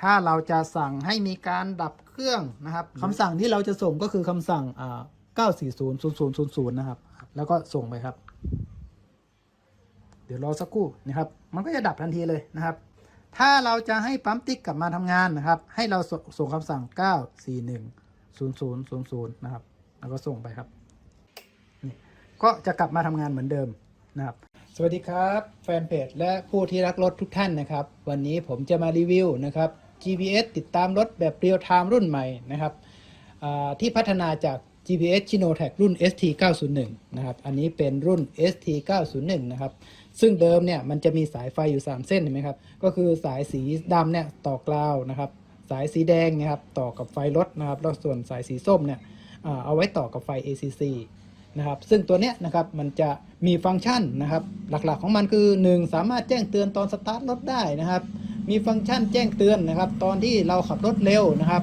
ถ้าเราจะสั่งให้มีการดับเครื่องนะครับคำสั่งที่เราจะส่งก็คือคำสั่งอ่า9400000 นะครับ แล้วก็ส่งไปครับ เดี๋ยวรอสักครู่นะครับ มันก็จะดับทันทีเลยนะครับ ถ้าเราจะให้ปั๊มติ๊กกลับมาทำงานนะครับ ให้เราสส่งคำสั่ง 9410000 นะครับ แล้วก็ส่งไปครับนี่ก็จะกลับมาทำงานเหมือนเดิมนะครับสวัสดีครับ แฟนเพจและผู้ที่รักรถทุกท่านนะครับ วันนี้ผมจะมารีวิวนะครับ GPS ติดตามรถแบบเรียลไทม์รุ่นใหม่นะครับที่พัฒนาจาก GPS Chinotech รุ่น ST 901นะครับ อันนี้เป็นรุ่น ST 901นะครับ ซึ่งเดิมเนี่ยมันจะมีสายไฟอยู่ 3 เส้นเห็นไหมครับ ก็คือสายสีดำเนี่ยต่อกราวนะครับ สายสีแดงนะครับต่อกับไฟรถนะครับ แล้วส่วนสายสีส้มเนี่ยเอาไว้ต่อกับไฟ ACC นะครับ ซึ่งตัวเนี้ยนะครับมันจะมีฟังก์ชันนะครับ หลักๆของมันคือ 1 สามารถแจ้งเตือนตอนสตาร์ทรถได้นะครับ มีฟังก์ชันแจ้งเตือนนะครับ ตอนที่เราขับรถเร็วนะครับ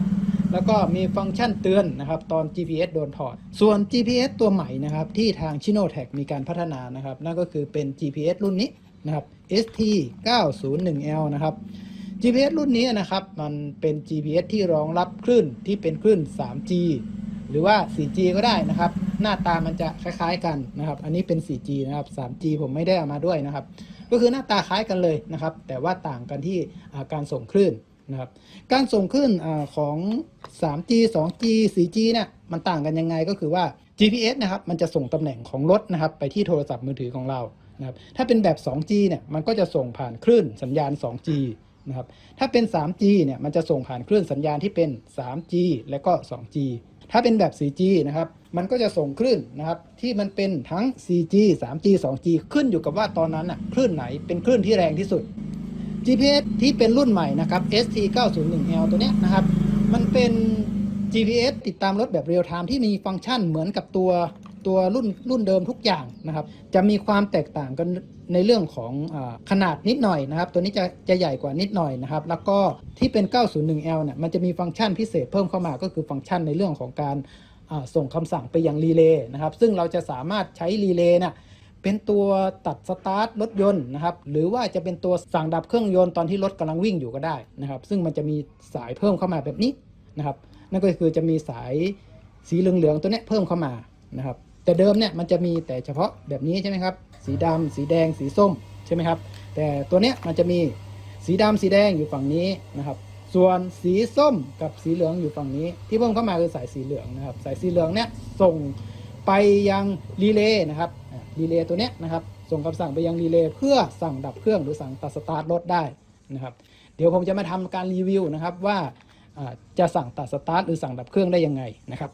แล้วก็มีฟังก์ชันเตือนนะครับ ตอน GPS โดนถอด ส่วน GPS ตัวใหม่นะครับ ที่ทาง Chinotech มีการพัฒนานะครับ นั่นก็คือเป็น GPS รุ่นนี้นะครับ ST 901L นะครับ GPS รุ่นนี้นะครับ มันเป็น GPS ที่รองรับคลื่นที่เป็นคลื่น 3G หรือว่า 4G ก็ได้นะครับ หน้าตามันจะคล้ายๆกันนะครับ อันนี้เป็น 4G นะครับ 3G ผมไม่ได้เอามาด้วยนะครับ ก็คือหน้าตาคล้ายกันเลยนะครับ แต่ว่าต่างกันที่การส่งคลื่นนะครับ การส่งคลื่นอาของ 3G 2G 4G เนี่ยมันต่างกันยังไงก็คือว่า GPS นะครับ มันจะส่งตำแหน่งของรถนะครับ ไปที่โทรศัพท์มือถือของเรานะครับ ถ้าเป็นแบบ 2G เนี่ย มันก็จะส่งผ่านคลื่นสัญญาณ 2G นะครับ ถ้าเป็น 3G เนี่ย มันจะส่งผ่านคลื่นสัญญาณที่เป็น 3G และก็ 2G ถ้าเป็นแบบ 4G นะครับ มันก็จะส่งคลื่นนะครับ ที่มันเป็นทั้ง 4G 3G 2G ขึ้นอยู่กับว่าตอนนั้นอะคลื่นไหนเป็นคลื่นที่แรงที่สุด GPS ที่เป็นรุ่นใหม่นะครับ ST 901L ตัวเนี้ยนะครับ มันเป็น GPS ติดตามรถแบบเรียลไทม์ที่มีฟังก์ชันเหมือนกับตัว ตัวรุ่นรุ่นเดิมทุกอย่างนะครับ จะมีความแตกต่างกันในเรื่องของอขนาดนิดหน่อยนะครับ ตัวนี้จะจะใหญ่กว่านิดหน่อยนะครับ แล้วก็ที่เป็น 901L เนี่ยมันจะมีฟังก์ชันพิเศษเพิ่มเข้ามาก็คือฟังก์ชันในเรื่องของการส่งคำสั่งไปยังรีเลย์นะครับ ซึ่งเราจะสามารถใช้รีเลย์เนี่ยเป็นตัวตัดสตาร์ทรถยนต์นะครับ หรือว่าจะเป็นตัวสั่งดับเครื่องยนต์ตอนที่รถกำลังวิ่งอยู่ก็ได้นะครับ ซึ่งมันจะมีสายเพิ่มเข้ามาแบบนี้นะครับ นั่นก็คือจะมีสายสีเหลืองๆตัวนี้เพิ่มเข้ามานะครับ แต่เดิมเนี่ยมันจะมีแต่เฉพาะแบบนี้ใช่ไหมครับ สีดำสีแดง สีส้มใช่ไหมครับ แต่ตัวเนี้ยมันจะมีสีดำสีแดงอยู่ฝั่งนี้นะครับ ส่วนสีส้มกับสีเหลืองอยู่ฝั่งนี้ ที่เพิ่มเข้ามาคือสายสีเหลืองนะครับ สายสีเหลืองเนี่ยส่งไปยังรีเลย์นะครับรีเลย์ตัวเนี้ยนะครับส่งคำสั่งไปยังรีเลย์เพื่อสั่งดับเครื่องหรือสั่งตัดสตาร์ทรถได้นะครับเดี๋ยวผมจะมาทำการรีวิวนะครับว่าจะสั่งตัดสตาร์ทหรือสั่งดับเครื่องได้ยังไงนะครับ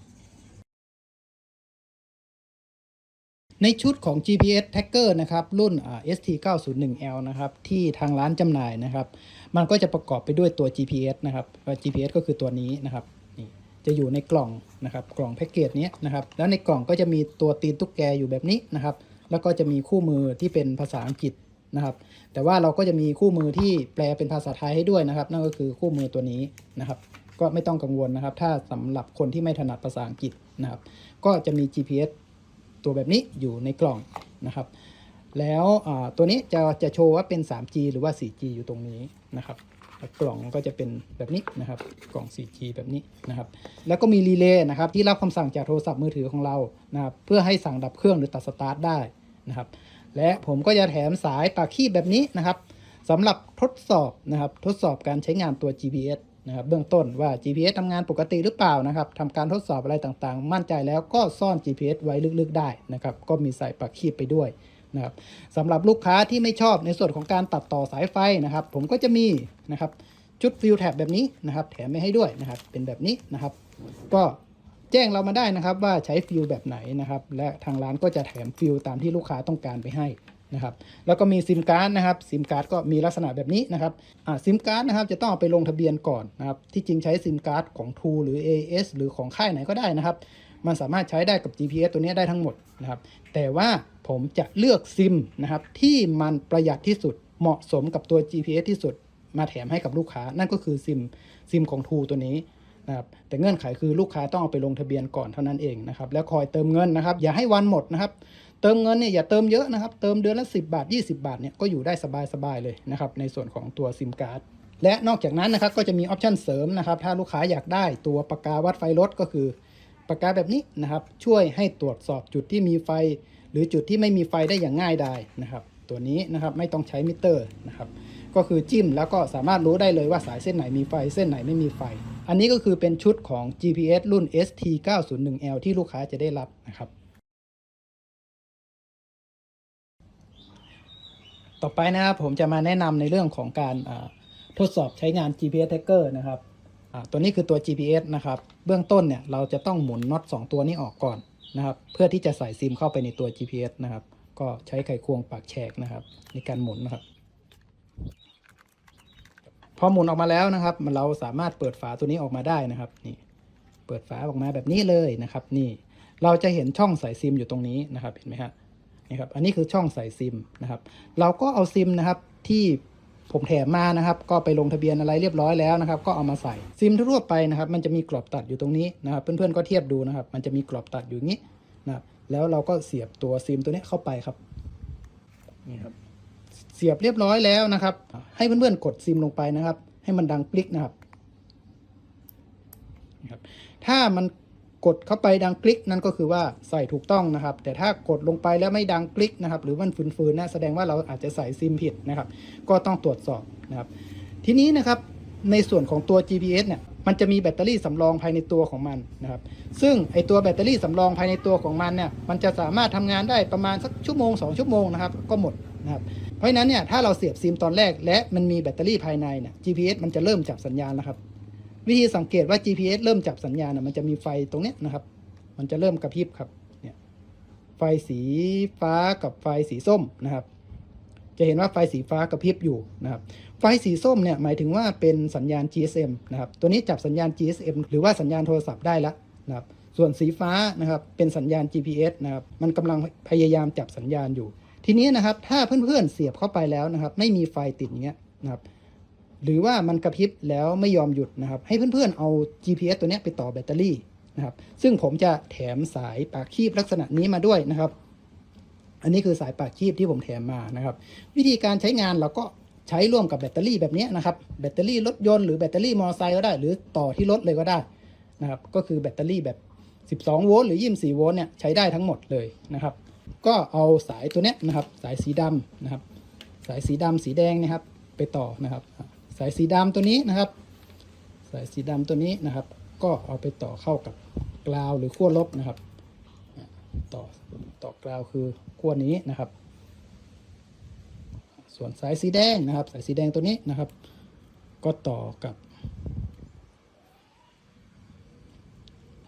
ในชุดของ GPS Tracker นะครับ รุ่นอ่า ST901L นะครับ ที่ทางร้านจำหน่ายนะครับ มันก็จะประกอบไปด้วยตัว GPS นะครับ GPS ก็คือตัวนี้นะครับนี่จะอยู่ในกล่องนะครับ กล่องแพ็กเกจนี้นะครับ แล้วในกล่องก็จะมีตัวตีนตุ๊กแกอยู่แบบนี้นะครับ แล้วก็จะมีคู่มือที่เป็นภาษาอังกฤษนะครับ แต่ว่าเราก็จะมีคู่มือที่แปลเป็นภาษาไทยให้ด้วยนะครับ นั่นก็คือคู่มือตัวนี้นะครับ ก็ไม่ต้องกังวลนะครับ ถ้าสำหรับคนที่ไม่ถนัดภาษาอังกฤษนะครับ ก็จะมี GPS ตัวแบบนี้อยู่ในกล่องนะครับ แล้วตัวนี้จะจะโชว์ว่าเป็น 3G หรือว่า 4G อยู่ตรงนี้นะครับกล่องก็จะเป็นแบบนี้นะครับ กล่อง 4G แบบนี้นะครับ แล้วก็มีรีเลย์นะครับที่รับคำสั่งจากโทรศัพท์มือถือของเรานะครับเพื่อให้สั่งดับเครื่องหรือตัดสตาร์ทได้นะครับ และผมก็จะแถมสายปากคีบแบบนี้นะครับสำหรับทดสอบนะครับ ทดสอบการใช้งานตัว GPS นะครับเบื้องต้นว่า GPS ทำงานปกติหรือเปล่านะครับทำการทดสอบอะไรต่างๆ มั่นใจแล้วก็ซ่อน GPS ไว้ลึกๆได้นะครับก็มีสายปากคีบไปด้วยนะครับสำหรับลูกค้าที่ไม่ชอบในส่วนของการตัดต่อสายไฟนะครับ ผมก็จะมีนะครับชุดฟิลแท็บแบบนี้นะครับ แถมไปให้ด้วยนะครับ เป็นแบบนี้นะครับ ก็แจ้งเรามาได้นะครับว่าใช้ฟิลแบบไหนนะครับ และทางร้านก็จะแถมฟิลตามที่ลูกค้าต้องการไปให้ นะครับแล้วก็มีซิมการ์ดนะครับซิมการ์ดก็มีลักษณะแบบนี้นะครับซิมการ์ดนะครับจะต้องเอาไปลงทะเบียนก่อนนะครับที่จริงใช้ซิมการ์ดของ True หรือ AS หรือของค่ายไหนก็ได้นะครับ มันสามารถใช้ได้กับ GPS ตัวนี้ได้ทั้งหมดนะครับแต่ว่าผมจะเลือกซิมนะครับที่มันประหยัดที่สุดเหมาะสมกับตัว GPS ที่สุดมาแถมให้กับลูกค้า นั่นก็คือซิมซิมของ True ตัวนี้นะครับแต่เงื่อนไขคือลูกค้าต้องเอาไปลงทะเบียนก่อนเท่านั้นเองนะครับแล้วคอยเติมเงินนะครับ อย่าให้วันหมดนะครับ เติมเงินเนี่ยอย่าเติมเยอะนะครับ เติมเดือนละ 10 บาท 20 บาทเนี่ยก็อยู่ได้สบายๆเลยนะครับในส่วนของตัวซิมการ์ดและนอกจากนั้นนะครับก็จะมีออปชันเสริมนะครับ ถ้าลูกค้าอยากได้ตัวปากกาวัดไฟรถก็คือปากกาแบบนี้นะครับ ช่วยให้ตรวจสอบจุดที่มีไฟ หรือจุดที่ไม่มีไฟได้อย่างง่ายดายนะครับ ตัวนี้นะครับไม่ต้องใช้มิเตอร์นะครับ ก็คือจิ้มแล้วก็สามารถรู้ได้เลยว่าสายเส้นไหนมีไฟเส้นไหนไม่มีไฟ อันนี้ก็คือเป็นชุดของ GPS รุ่น ST 901L ที่ลูกค้าจะได้รับนะครับ ต่อไปนะครับผมจะมาแนะนำในเรื่องของการทดสอบใช้งาน GPS tracker นะครับตัวนี้คือตัว GPS นะครับ เบื้องต้นเนี่ยเราจะต้องหมุนน็อต2ตัวนี้ออกก่อนนะครับ เพื่อที่จะใส่ซิมเข้าไปในตัว GPS นะครับ ก็ใช้ไขควงปากแฉกนะครับ ในการหมุนนะครับ พอหมุนออกมาแล้วนะครับ เราสามารถเปิดฝาตัวนี้ออกมาได้นะครับนี่เปิดฝาออกมาแบบนี้เลยนะครับ นี่เราจะเห็นช่องใส่ซิมอยู่ตรงนี้นะครับเห็นไหมฮะ นี่ครับอันนี้คือช่องใส่ซิมนะครับ เราก็เอาซิมนะครับที่ผมแถมมานะครับ ก็ไปลงทะเบียนอะไรเรียบร้อยแล้วนะครับ ก็เอามาใส่ซิมทั่วไปนะครับ มันจะมีกรอบตัดอยู่ตรงนี้นะครับ เพื่อนๆก็เทียบดูนะครับ มันจะมีกรอบตัดอยู่งี้นะครับแล้วเราก็เสียบตัวซิมตัวนี้เข้าไปครับนี่ครับ เสียบเรียบร้อยแล้วนะครับ ให้เพื่อนๆกดซิมลงไปนะครับ ให้มันดังกลิกนะครับนะครับ ถ้ามัน กดเข้าไปดังกลิกนั่นก็คือว่าใส่ถูกต้องนะครับ แต่ถ้ากดลงไปแล้วไม่ดังกลิกนะครับ หรือมันฝืนๆนะแสดงว่าเราอาจจะใส่ซิมผิดนะครับ ก็ต้องตรวจสอบนะครับ ทีนี้นะครับในส่วนของตัว GPS เนี่ยมันจะมีแบตเตอรี่สำรองภายในตัวของมันนะครับ ซึ่งไอตัวแบตเตอรี่สำรองภายในตัวของมันเนี่ยมันจะสามารถทำงานได้ประมาณสักชั่วโมง 2 ชั่วโมงนะครับ ก็หมดนะครับเพราะฉะนั้นเนี่ยถ้าเราเสียบซิมตอนแรกและมันมีแบตเตอรี่ภายในเนี่ย GPS มันจะเริ่มจับสัญญาณแล้วครับ วิธีสังเกตว่า GPS เริ่มจับสัญญาณนะมันจะมีไฟตรงเนี้ยนะครับ มันจะเริ่มกระพริบครับเนี่ยไฟสีฟ้ากับไฟสีส้มนะครับ จะเห็นว่าไฟสีฟ้ากระพริบอยู่นะครับ ไฟสีส้มเนี่ยหมายถึงว่าเป็นสัญญาณ GSM นะครับ ตัวนี้จับสัญญาณ GSM หรือว่าสัญญาณโทรศัพท์ได้แล้วนะครับ ส่วนสีฟ้านะครับเป็นสัญญาณ GPS นะครับ มันกำลังพยายามจับสัญญาณอยู่ ทีนี้นะครับถ้าเพื่อนๆเสียบเข้าไปแล้วนะครับ ไม่มีไฟติดอย่างเงี้ยนะครับ หรือว่ามันกระพริบแล้วไม่ยอมหยุดนะครับ ให้เพื่อนๆเอา GPS ตัวนี้ไปต่อแบตเตอรี่นะครับ ซึ่งผมจะแถมสายปากคีบลักษณะนี้มาด้วยนะครับ อันนี้คือสายปากคีบที่ผมแถมมานะครับ วิธีการใช้งานเราก็ใช้ร่วมกับแบตเตอรี่แบบนี้นะครับ แบตเตอรี่รถยนต์หรือแบตเตอรี่มอเตอร์ไซค์ก็ได้ หรือต่อที่รถเลยก็ได้นะครับ ก็คือแบตเตอรี่แบบ 12 โวลต์หรือ 24 โวลต์เนี่ยใช้ได้ทั้งหมดเลยนะครับ ก็เอาสายตัวนี้นะครับ สายสีดำนะครับ สายสีดำสีแดงนะครับ ไปต่อนะครับ สายสีดำตัวนี้นะครับ สายสีดำตัวนี้นะครับ ก็เอาไปต่อเข้ากับกราวหรือขั้วลบนะครับ ต่อต่อกราวคือขั้วนี้นะครับ ส่วนสายสีแดงนะครับ สายสีแดงตัวนี้นะครับ ก็ต่อกับ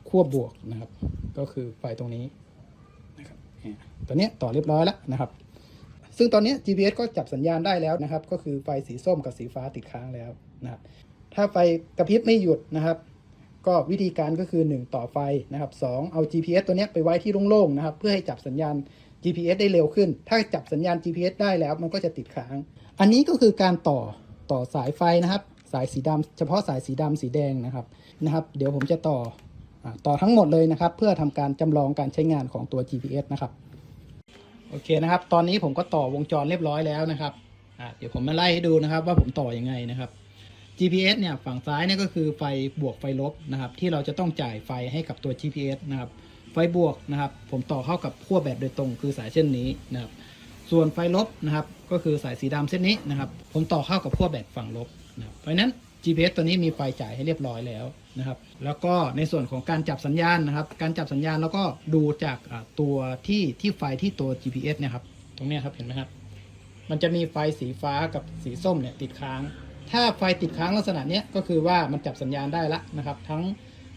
ขั้วบวกนะครับ ก็คือไฟตรงนี้นะครับตัวนี้ต่อเรียบร้อยแล้วนะครับ ซึ่งตอนนี้ GPS ก็จับสัญญาณได้แล้วนะครับ ก็คือไฟสีส้มกับสีฟ้าติดค้างแล้วนะครับถ้าไฟกระพริบไม่หยุดนะครับ ก็วิธีการก็คือ 1 ต่อไฟนะครับ2เอา GPS ตัวนี้ไปไว้ที่โล่งๆนะครับ เพื่อให้จับสัญญาณ GPS ได้เร็วขึ้น ถ้าจับสัญญาณ GPS ได้แล้วมันก็จะติดค้าง อันนี้ก็คือการต่อต่อสายไฟนะครับ สายสีดำเฉพาะสายสีดำสีแดงนะครับนะครับ เดี๋ยวผมจะต่อต่อทั้งหมดเลยนะครับ เพื่อทำการจำลองการใช้งานของตัว GPS นะครับ โอเคนะครับ ตอนนี้ผมก็ต่อวงจรเรียบร้อยแล้วนะครับเดี๋ยวผมมาไล่ให้ดูนะครับว่าผมต่อยังไงนะครับ GPS เนี่ยฝั่งซ้ายเนี่ยก็คือไฟบวกไฟลบนะครับ ที่เราจะต้องจ่ายไฟให้กับตัว GPS นะครับ ไฟบวกนะครับ ผมต่อเข้ากับขั้วแบตโดยตรงคือสายเส้นนี้นะครับ ส่วนไฟลบนะครับ ก็คือสายสีดำเส้นนี้นะครับ ผมต่อเข้ากับขั้วแบตฝั่งลบนะครับเพราะนั้น GPS ตัวนี้มีไฟจ่ายให้เรียบร้อยแล้วนะครับ แล้วก็ในส่วนของการจับสัญญาณนะครับ การจับสัญญาณแล้วก็ดูจากตัวที่ที่ไฟที่ตัว GPS เนี่ยครับ ตรงนี้ครับเห็นไหมครับ มันจะมีไฟสีฟ้ากับสีส้มเนี่ยติดค้าง ถ้าไฟติดค้างลักษณะเนี้ยก็คือว่ามันจับสัญญาณได้ละนะครับ ทั้ง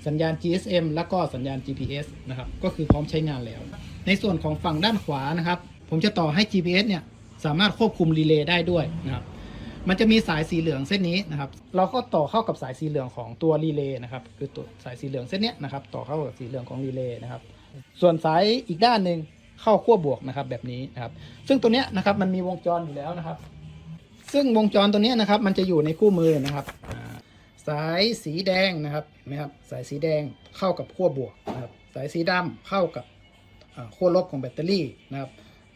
สัญญาณ GSM แล้วก็สัญญาณ GPS นะครับ ก็คือพร้อมใช้งานแล้ว ในส่วนของฝั่งด้านขวานะครับ ผมจะต่อให้ GPS เนี่ยสามารถควบคุมรีเลย์ได้ด้วยนะครับ มันจะมีสายสีเหลืองเส้นนี้นะครับ เราก็ต่อเข้ากับสายสีเหลืองของตัวรีเลย์นะครับ คือตัวสายสีเหลืองเส้นนี้นะครับ ต่อเข้ากับสีเหลืองของรีเลย์นะครับ ส่วนสายอีกด้านหนึ่งเข้าขั้วบวกนะครับแบบนี้นะครับ ซึ่งตัวเนี้ยนะครับมันมีวงจรอยู่แล้วนะครับ ซึ่งวงจรตัวเนี้ยนะครับ มันจะอยู่ในคู่มือนะครับสายสีแดงนะครับเห็นะครับสายสีแดงเข้ากับขั้วบวกนะครับ สายสีดำเข้ากับขั้วลบของแบตเตอรี่นะครับ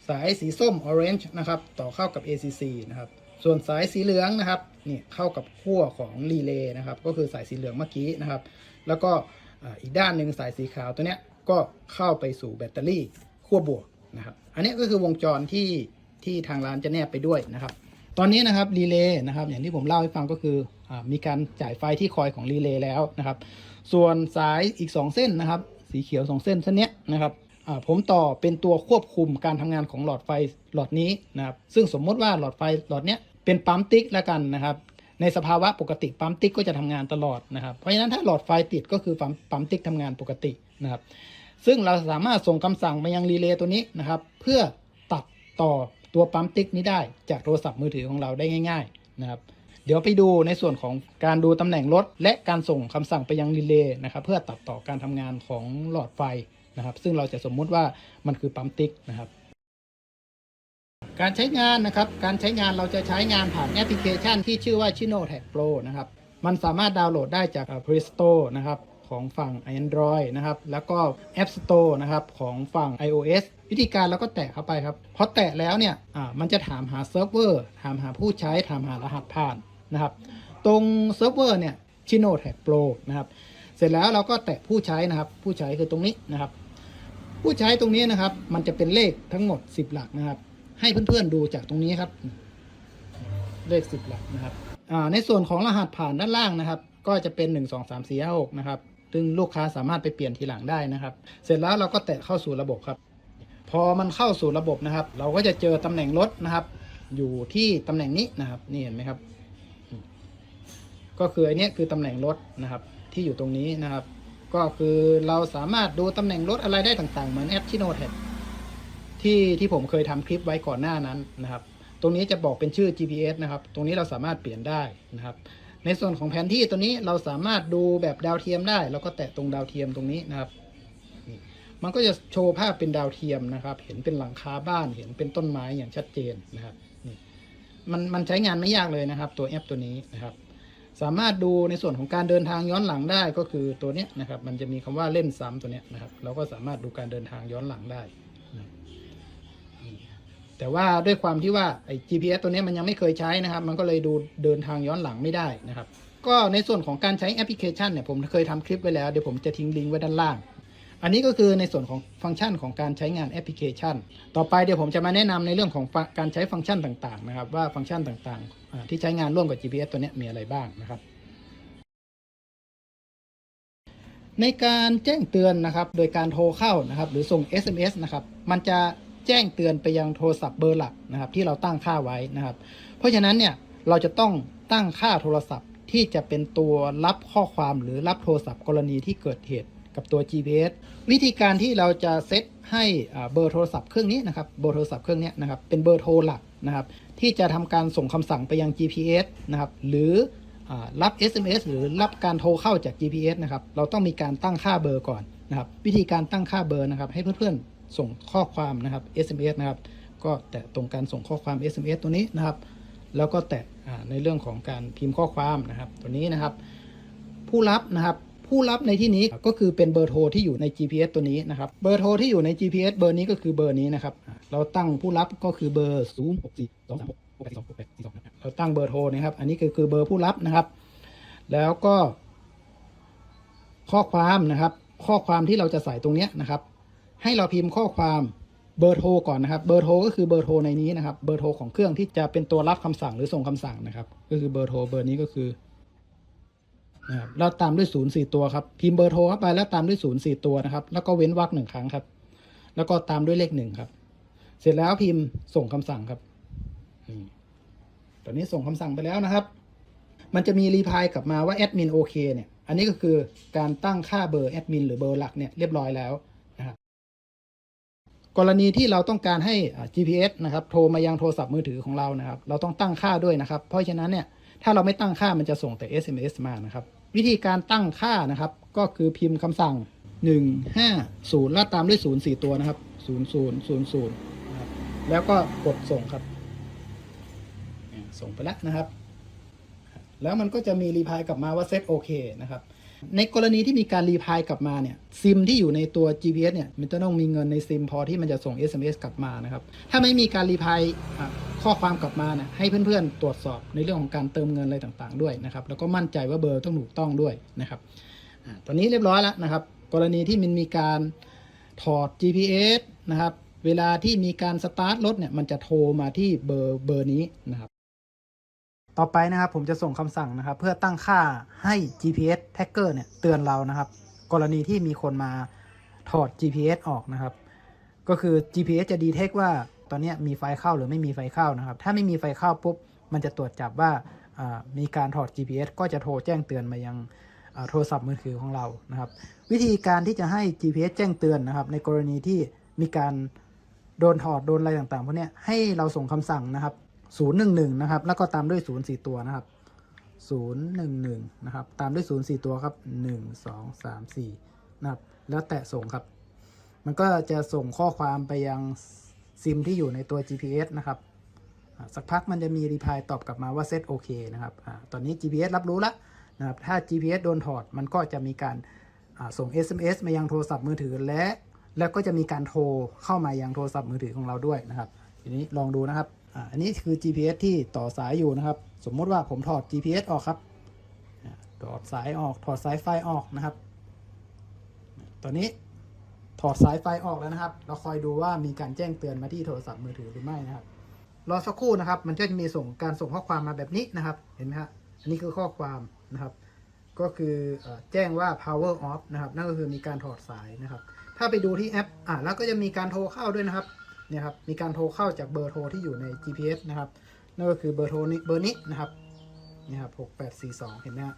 สายสีส้ม orange นะครับ ต่อเข้ากับ ACC นะครับ ส่วนสายสีเหลืองนะครับนี่เข้ากับขั้วของรีเลย์นะครับ ก็คือสายสีเหลืองเมื่อกี้นะครับ แล้วก็อีกด้านหนึ่งสายสีขาวตัวเนี้ยก็เข้าไปสู่แบตเตอรี่ขั้วบวกนะครับ อันนี้ก็คือวงจรที่ที่ทางร้านจะแนบไปด้วยนะครับ ตอนนี้นะครับรีเลย์นะครับ อย่างที่ผมเล่าให้ฟังก็คืออมีการจ่ายไฟที่คอยของรีเลย์แล้วนะครับ ส่วนสายอีก 2 เส้นนะครับ สีเขียว 2 เส้นเส้นเนี้ยนะครับผมต่อเป็นตัวควบคุมการทำงานของหลอดไฟหลอดนี้นะครับ ซึ่งสมมติว่าหลอดไฟหลอดเนี้ย เป็นปั๊มติ๊กแล้วกันนะครับ ในสภาวะปกติปั๊มติ๊กก็จะทำงานตลอดนะครับ เพราะฉะนั้นถ้าหลอดไฟติดก็คือปั๊มปั๊มติ๊กทำงานปกตินะครับ ซึ่งเราสามารถส่งคำสั่งไปยังรีเลย์ตัวนี้นะครับ เพื่อตัดต่อตัวปั๊มติ๊กนี้ได้จากโทรศัพท์มือถือของเราได้ง่าย ๆนะครับเดี๋ยวไปดูในส่วนของการดูตำแหน่งรถ และการส่งคำสั่งไปยังรีเลย์นะครับ เพื่อตัดต่อการทำงานของหลอดไฟนะครับ ซึ่งเราจะสมมุติว่ามันคือปั๊มติ๊กนะครับ การใช้งานนะครับ การใช้งานเราจะใช้งานผ่านแอปพลิเคชันที่ชื่อว่า Chino Tag Pro นะครับ มันสามารถดาวน์โหลดได้จาก Play Store นะครับของฝั่ง Android นะครับ แล้วก็ App Store นะครับของฝั่ง iOS วิธีการเราก็แตะเข้าไปครับ พอแตะแล้วเนี่ย อ่า มันจะถามหาเซิร์ฟเวอร์ ถามหาผู้ใช้ ถามหารหัสผ่านนะครับ ตรงเซิร์ฟเวอร์เนี่ย Chino Tag Pro นะครับ เสร็จแล้วเราก็แตะผู้ใช้นะครับ ผู้ใช้คือตรงนี้นะครับ ผู้ใช้ตรงนี้นะครับ มันจะเป็นเลขทั้งหมด 10 หลักนะครับ ให้เพื่อนๆดูจากตรงนี้ครับ เลข10หลักนะครับอ่าในส่วนของรหัสผ่านด้านล่างนะครับ ก็จะเป็น 1 2 3 4 5 6 นะครับซึ่งลูกค้าสามารถไปเปลี่ยนทีหลังได้นะครับ เสร็จแล้วเราก็แตะเข้าสู่ระบบครับ พอมันเข้าสู่ระบบนะครับ เราก็จะเจอตำแหน่งรถนะครับ อยู่ที่ตำแหน่งนี้นะครับ นี่เห็นไหมครับ ก็คืออันเนี้ยคือตำแหน่งรถนะครับ ที่อยู่ตรงนี้นะครับ ก็คือเราสามารถดูตำแหน่งรถอะไรได้ต่างๆ เหมือนแอปที่โนแท ที่ที่ผมเคยทำคลิปไว้ก่อนหน้านั้นนะครับ ตรงนี้จะบอกเป็นชื่อ GPS นะครับ ตรงนี้เราสามารถเปลี่ยนได้นะครับ ในส่วนของแผนที่ตัวนี้เราสามารถดูแบบดาวเทียมได้ แล้วก็แตะตรงดาวเทียมตรงนี้นะครับ มันก็จะโชว์ภาพเป็นดาวเทียมนะครับ เห็นเป็นหลังคาบ้าน เห็นเป็นต้นไม้อย่างชัดเจนนะครับมันมันใช้งานไม่ยากเลยนะครับ ตัวแอปตัวนี้นะครับ สามารถดูในส่วนของการเดินทางย้อนหลังได้ก็คือตัวเนี้ยนะครับ มันจะมีคำว่าเล่นซ้ำตัวเนี้ยนะครับ เราก็สามารถดูการเดินทางย้อนหลังได้ แต่ว่าด้วยความที่ว่าไอ้ GPS ตัวนี้มันยังไม่เคยใช้นะครับ มันก็เลยดูเดินทางย้อนหลังไม่ได้นะครับ ก็ในส่วนของการใช้แอปพลิเคชันเนี่ยผมเคยทำคลิปไว้แล้วเดี๋ยวผมจะทิ้งลิงก์ไว้ด้านล่าง อันนี้ก็คือในส่วนของฟังก์ชันของการใช้งานแอปพลิเคชัน ต่อไปเดี๋ยวผมจะมาแนะนำในเรื่องของการใช้ฟังก์ชันต่างๆนะครับว่าฟังก์ชันต่างๆ ที่ใช้งานร่วมกับ GPS ตัวนี้มีอะไรบ้างนะครับในการแจ้งเตือนนะครับ โดยการโทรเข้านะครับ หรือส่ง SMS นะครับ มันจะ แจ้งเตือนไปยังโทรศัพท์เบอร์หลักนะครับ ที่เราตั้งค่าไว้นะครับ เพราะฉะนั้นเนี่ยเราจะต้องตั้งค่าโทรศัพท์ที่จะเป็นตัวรับข้อความหรือรับโทรศัพท์กรณีที่เกิดเหตุกับตัว GPS วิธีการที่เราจะเซตให้เบอร์โทรศัพท์เครื่องนี้นะครับเบอร์โทรศัพท์เครื่องนี้นะครับเป็นเบอร์โทรหลักนะครับ ที่จะทำการส่งคำสั่งไปยัง GPS นะครับหรืออรับ SMS หรือรับการโทรเข้าจาก GPS นะครับ เราต้องมีการตั้งค่าเบอร์ก่อนนะครับ วิธีการตั้งค่าเบอร์นะครับ ให้เพื่อนๆ ส่งข้อความนะครับ SMS นะครับ ก็แตะตรงการส่งข้อความ SMS ตัวนี้นะครับ แล้วก็แตะในเรื่องของการพิมพ์ข้อความนะครับ ตัวนี้นะครับ ผู้รับนะครับผู้รับในที่นี้ก็คือเป็นเบอร์โทรที่อยู่ใน GPS ตัวนี้นะครับ เบอร์โทรที่อยู่ใน GPS เบอร์นี้ก็คือเบอร์นี้นะครับ เราตั้งผู้รับก็คือเบอร์0 6 4 2 3 6 6 8 2 6 8 4 2เราตั้งเบอร์โทรนะครับ อันนี้คือคือเบอร์ผู้รับนะครับ แล้วก็ ข้อความนะครับ ข้อความที่เราจะใส่ตรงนี้นะครับ ให้เราพิมพ์ข้อความเบอร์โทรก่อนนะครับ เบอร์โทรก็คือเบอร์โทรในนี้นะครับ เบอร์โทรของเครื่องที่จะเป็นตัวรับคำสั่งหรือส่งคำสั่งนะครับ ก็คือเบอร์โทรเบอร์นี้ก็คือนะครับแล้วตามด้วยศูนย์สี่ตัวครับ พิมพ์เบอร์โทรเข้าไปแล้วตามด้วยศูนย์สี่ตัวนะครับ แล้วก็เว้นวรรคหนึ่งครั้งครับ แล้วก็ตามด้วยเลขหนึ่งครับ เสร็จแล้วพิมพ์ส่งคำสั่งครับตอนนี้ส่งคำสั่งไปแล้วนะครับ มันจะมีรีพายกลับมาว่าแอดมินโอเคเนี่ย อันนี้ก็คือการตั้งค่าเบอร์แอดมินหรือเบอร์หลักเนี่ยเรียบร้อยแล้ว กรณีที่เราต้องการให้ GPS นะครับโทรมายังโทรศัพท์มือถือของเรานะครับ เราต้องตั้งค่าด้วยนะครับ เพราะฉะนั้นเนี่ยถ้าเราไม่ตั้งค่ามันจะส่งแต่ SMS มานะครับ วิธีการตั้งค่านะครับ ก็คือพิมพ์คำสั่ง 150แล้วตามด้วย0 4 ตัวนะครับ0000นะครับแล้วก็กดส่งครับ ส่งไปแล้วนะครับ แล้วมันก็จะมีรีพายกลับมาว่าเซตโอเคนะครับ ในกรณีที่มีการรีพายกลับมาเนี่ยซิมที่อยู่ในตัว GPS เนี่ยมันจะต้องมีเงินในซิมพอที่มันจะส่ง SMS กลับมานะครับถ้าไม่มีการรีพายข้อความกลับมาเนี่ยให้เพื่อนๆ ตรวจสอบในเรื่องของการเติมเงินอะไรต่างๆด้วยนะครับแล้วก็มั่นใจว่าเบอร์ต้องถูกต้องด้วยนะครับอตอนนี้เรียบร้อยแล้วนะครับ กรณีที่มันมีการถอด GPS นะครับเวลาที่มีการสตาร์ทรถเนี่ยมันจะโทรมาที่เบอร์เบอร์นี้นะครับ ต่อไปนะครับผมจะส่งคำสั่งนะครับ เพื่อตั้งค่าให้ GPS tracker เนี่ยเตือนเรานะครับ กรณีที่มีคนมาถอด GPS ออกนะครับ ก็คือ GPS จะดีเทคว่าตอนนี้มีไฟเข้าหรือไม่มีไฟเข้านะครับ ถ้าไม่มีไฟเข้าปุ๊บมันจะตรวจจับว่ามีการถอด GPS ก็จะโทรแจ้งเตือนมายังโทรศัพท์มือถือของเรานะครับ วิธีการที่จะให้ GPS แจ้งเตือนนะครับ ในกรณีที่มีการโดนถอดโดนอะไรต่างๆพวกนี้ให้เราส่งคำสั่งนะครับ 011นะครับ แล้วก็ตามด้วย0 4ตัวนะครับ011นะครับ ตามด้วย0 4ตัวครับ1 2 3 4นะครับ แล้วแตะส่งครับ มันก็จะส่งข้อความไปยังซิมที่อยู่ในตัว GPS นะครับสักพักมันจะมีรีพายตอบกลับมาว่าเซตโอเคนะครับอตอนนี้ GPS รับรู้แล้วนะครับ ถ้า GPS โดนถอด มันก็จะมีการส่ง SMS มายังโทรศัพท์มือถือและ แล้วก็จะมีการโทรเข้ามายังโทรศัพท์มือถือของเราด้วยนะครับ ทีนี้ลองดูนะครับ อันนี้คือ GPS ที่ต่อสายอยู่นะครับ สมมติว่าผมถอด GPS ออกครับถอดสายออกถอดสายไฟออกนะครับ ตอนนี้ถอดสายไฟออกแล้วนะครับ เราคอยดูว่ามีการแจ้งเตือนมาที่โทรศัพท์มือถือหรือไม่นะครับ รอสักครู่นะครับ มันก็จะมีส่งการส่งข้อความมาแบบนี้นะครับ เห็นไหมครับอันนี้คือข้อความนะครับ ก็คือเอ่อแจ้งว่า power off นะครับ นั่นก็คือมีการถอดสายนะครับ ถ้าไปดูที่แอป อะแล้วก็จะมีการโทรเข้าด้วยนะครับ เนี่ยครับมีการโทรเข้าจากเบอร์โทรที่อยู่ใน GPS นะครับนั่นก็คือเบอร์โทรนี้เบอร์นี้นะครับนี่ครับ6842 เห็นไหมฮะ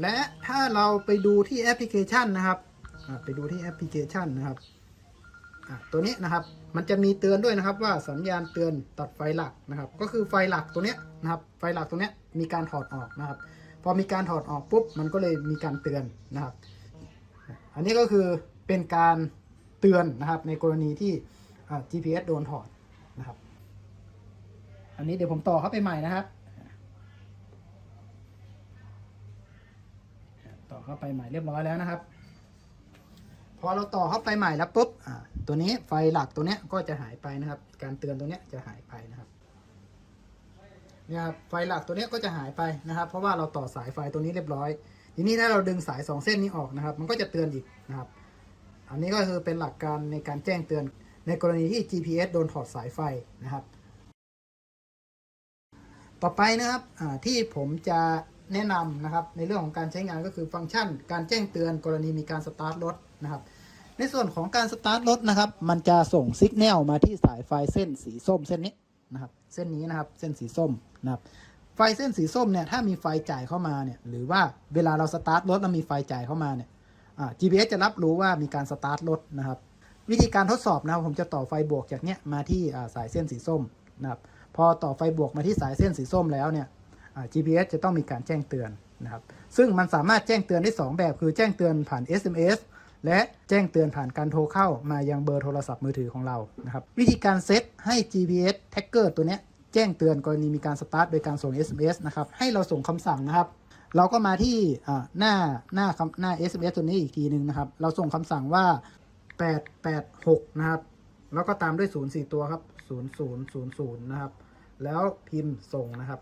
และถ้าเราไปดูที่แอปพลิเคชันนะครับไปดูที่แอปพลิเคชันนะครับตัวนี้นะครับมันจะมีเตือนด้วยนะครับว่าสัญญาณเตือนตัดไฟหลักนะครับ ก็คือไฟหลักตัวเนี้ยนะครับ ไฟหลักตัวเนี้ยมีการถอดออกนะครับ พอมีการถอดออกปุ๊บมันก็เลยมีการเตือนนะครับ อันนี้ก็คือเป็นการเตือนนะครับในกรณีที่ GPS โดนถอดนะครับ อันนี้เดี๋ยวผมต่อเข้าไปใหม่นะครับต่อเข้าไปใหม่เรียบร้อยแล้วนะครับ พอเราต่อเข้าไปใหม่แล้วปุ๊บตัวนี้ไฟหลักตัวเนี้ยก็จะหายไปนะครับ การเตือนตัวเนี้ยจะหายไปนะครับเนี่ยครับไฟหลักตัวนี้ก็จะหายไปนะครับ เพราะว่าเราต่อสายไฟตัวนี้เรียบร้อย ทีนี้ถ้าเราดึงสายสองเส้นนี้ออกนะครับ มันก็จะเตือนอีกนะครับ อันนี้ก็คือเป็นหลักการในการแจ้งเตือน ในกรณีที่ GPS โดนถอดสายไฟนะครับ ต่อไปนะครับที่ผมจะแนะนำนะครับ ในเรื่องของการใช้งานก็คือฟังก์ชัน การแจ้งเตือนกรณีมีการสตาร์ทรถนะครับ ในส่วนของการสตาร์ทรถนะครับ มันจะส่งสัญญาณมาที่สายไฟเส้นสีส้มเส้นนี้นะครับ เส้นนี้นะครับ เส้นสีส้มนะครับไฟเส้นสีส้มเนี่ยถ้ามีไฟจ่ายเข้ามาเนี่ยหรือว่าเวลาเราสตาร์ทรถแล้วมีไฟจ่ายเข้ามาเนี่ย GPS จะรับรู้ว่ามีการสตาร์ทรถนะครับ วิธีการทดสอบนะครับผมจะต่อไฟบวกจากเนี้ยมาที่สายเส้นสีส้มนะครับพอต่อไฟบวกมาที่สายเส้นสีส้มแล้วเนี่ย GPS จะต้องมีการแจ้งเตือนนะครับ ซึ่งมันสามารถแจ้งเตือนได้ 2 แบบคือแจ้งเตือนผ่าน SMS และแจ้งเตือนผ่านการโทรเข้ามายังเบอร์โทรศัพท์มือถือของเรานะครับวิธีการเซตให้ GPS Tacker ตัวเนี้ยแจ้งเตือนกรณีมีการสตาร์ทโดยการส่ง SMS นะครับให้เราส่งคำสั่งนะครับ เราก็มาที่หน้าหน้าหน้า SMS ตัวนี้อีกทีหนึ่งนะครับ เราส่งคำสั่งว่า 886นะครับ แล้วก็ตามด้วย0 4ตัวครับ0000นะครับ แล้วพิมพ์ส่งนะครับ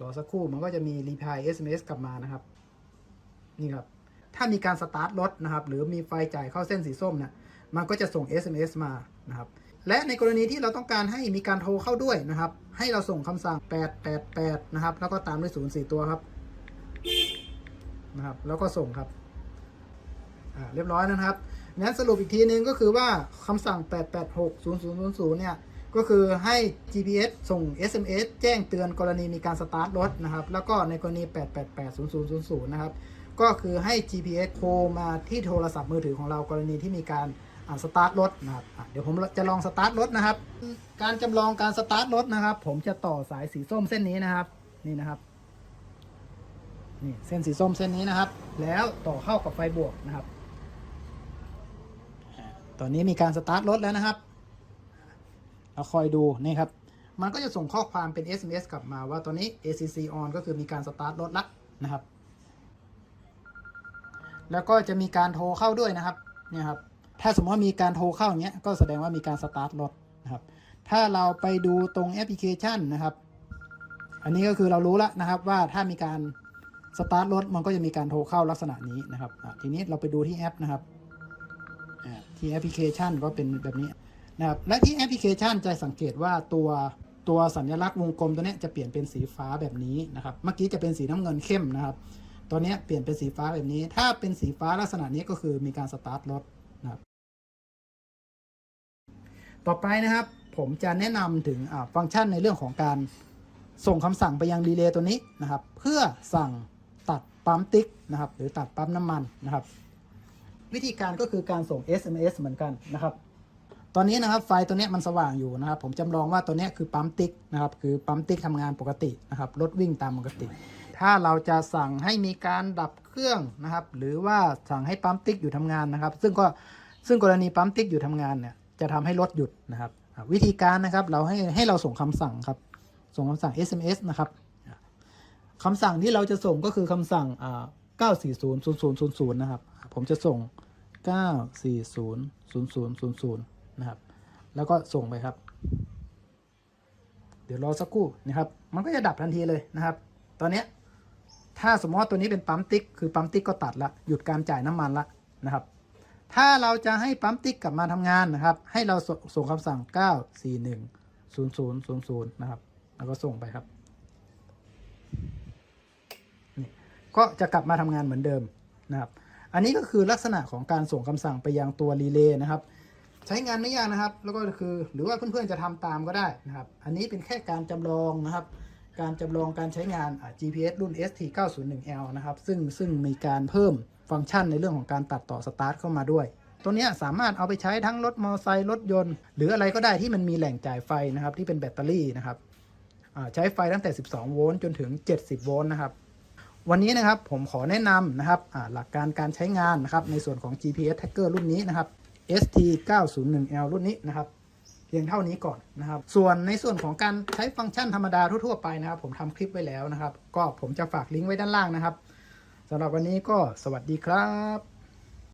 รอสักครู่มันก็จะมีรีพาย SMS กลับมานะครับ นี่ครับ ถ้ามีการสตาร์ทรถนะครับ หรือมีไฟจ่ายเข้าเส้นสีส้มนี่ยมันก็จะส่ง SMS มานะครับ และในกรณีที่เราต้องการให้มีการโทรเข้าด้วยนะครับ ให้เราส่งคำสั่ง 888 นะครับ แล้วก็ตามด้วย 0 4 ตัวครับนะครับ แล้วก็ส่งครับ อ่า เรียบร้อยนะครับ งั้นสรุปอีกทีนึงก็คือว่าคำสั่ง 8860000 เนี่ย ก็คือให้ GPS ส่ง SMS แจ้งเตือนกรณีมีการสตาร์ทรถนะครับ แล้วก็ในกรณี 8880000 นะครับ ก็คือให้ GPS โทรมาที่โทรศัพท์มือถือของเรากรณีที่มีการสตาร์ทรถนะครับเดี๋ยวผมจะลองสตาร์ทรถนะครับ การจำลองการสตาร์ทรถนะครับ ผมจะต่อสายสีส้มเส้นนี้นะครับ นี่นะครับ นี่เส้นสีส้มเส้นนี้นะครับ แล้วต่อเข้ากับไฟบวกนะครับ ตอนนี้มีการสตาร์ทรถแล้วนะครับ เราคอยดูนี่ครับ มันก็จะส่งข้อความเป็น SMS กลับมาว่าตอนนี้ ACC on ก็คือมีการสตาร์ทรถล้วนะครับ แล้วก็จะมีการโทรเข้าด้วยนะครับ เนี่ยครับ ถ้าสมมติว่ามีการโทรเข้าเงี้ย ก็แสดงว่ามีการสตาร์ทรถนะครับ ถ้าเราไปดูตรงแอปพลิเคชันนะครับ อันนี้ก็คือเรารู้แล้วนะครับว่าถ้ามีการสตาร์ทรถมันก็จะมีการโทรเข้าลักษณะนี้นะครับ ทีนี้เราไปดูที่แอปนะครับ ที่แอปพลิเคชันก็เป็นแบบนี้นะครับและที่แอปพลิเคชันจะสังเกตว่าตัวตัวสัญลักษณ์วงกลมตัวนี้จะเปลี่ยนเป็นสีฟ้าแบบนี้นะครับ เมื่อกี้จะเป็นสีน้ำเงินเข้มนะครับ ตัวนี้เปลี่ยนเป็นสีฟ้าแบบนี้ ถ้าเป็นสีฟ้าลักษณะนี้ก็คือมีการสตาร์ทรถนะครับต่อไปนะครับ ผมจะแนะนำถึงฟังก์ชันในเรื่องของการส่งคำสั่งไปยังรีเลย์ตัวนี้นะครับ เพื่อสั่งตัดปั๊มติ๊กนะครับ หรือตัดปั๊มน้ำมันนะครับ วิธีการก็คือการส่ง SMS เหมือนกันนะครับ ตอนนี้นะครับไฟตัวนี้มันสว่างอยู่นะครับ ผมจำลองว่าตัวนี้คือปั๊มติ๊กนะครับคือปั๊มติ๊กทำงานปกตินะครับรถวิ่งตามปกติ ถ้าเราจะสั่งให้มีการดับเครื่องนะครับ หรือว่าสั่งให้ปั๊มติ๊กอยู่ทำงานนะครับ ซึ่งก็ซึ่งกรณีปั๊มติ๊กอยู่ทำงานเนี่ยจะทำให้รถหยุดนะครับวิธีการนะครับเราให้ให้เราส่งคำสั่งครับ ส่งคำสั่ง SMS นะครับอะคำสั่งที่เราจะส่งก็คือคำสั่งอ่า 9400000 นะครับ ผมจะส่ง 9400000 นะครับ แล้วก็ส่งไปครับ เดี๋ยวรอสักครู่นะครับ มันก็จะดับทันทีเลยนะครับ ตอนนี้ถ้าสมมติว่าตัวนี้เป็นปั๊มติ๊ก คือปั๊มติ๊กก็ตัดละ หยุดการจ่ายน้ำมันละนะครับ ถ้าเราจะให้ปั๊มติ๊กกลับมาทำงานนะครับ ให้เราส่งคำสั่ง 9410000 นะครับ แล้วก็ส่งไปครับนี่ ก็จะกลับมาทำงานเหมือนเดิมนะครับอันนี้ก็คือลักษณะของการส่งคำสั่งไปยังตัวรีเลย์นะครับใช้งานไม่ยากนะครับ แล้วก็คือหรือว่าเพื่อนๆจะทำตามก็ได้นะครับ อันนี้เป็นแค่การจำลองนะครับ การจำลองการใช้งาน GPS รุ่น ST901L นะครับ ซึ่งซึ่งมีการเพิ่มฟังก์ชันในเรื่องของการตัดต่อสตาร์ทเข้ามาด้วย ตัวนี้สามารถเอาไปใช้ทั้งรถมอเตอร์ไซค์รถยนต์ หรืออะไรก็ได้ที่มันมีแหล่งจ่ายไฟนะครับที่เป็นแบตเตอรี่นะครับใช้ไฟตั้งแต่ 12 โวลต์จนถึง 70 โวลต์นะครับ วันนี้นะครับผมขอแนะนำนะครับหลักการการใช้งานนะครับในส่วนของ GPS Tracker รุ่นนี้นะครับ ST901L รุ่นนี้นะครับเพียงเท่านี้ก่อนนะครับ ส่วนในส่วนของการใช้ฟังก์ชันธรรมดาทั่วๆไปนะครับ ผมทำคลิปไว้แล้วนะครับ ก็ผมจะฝากลิงก์ไว้ด้านล่างนะครับสำหรับวันนี้ก็สวัสดีครับ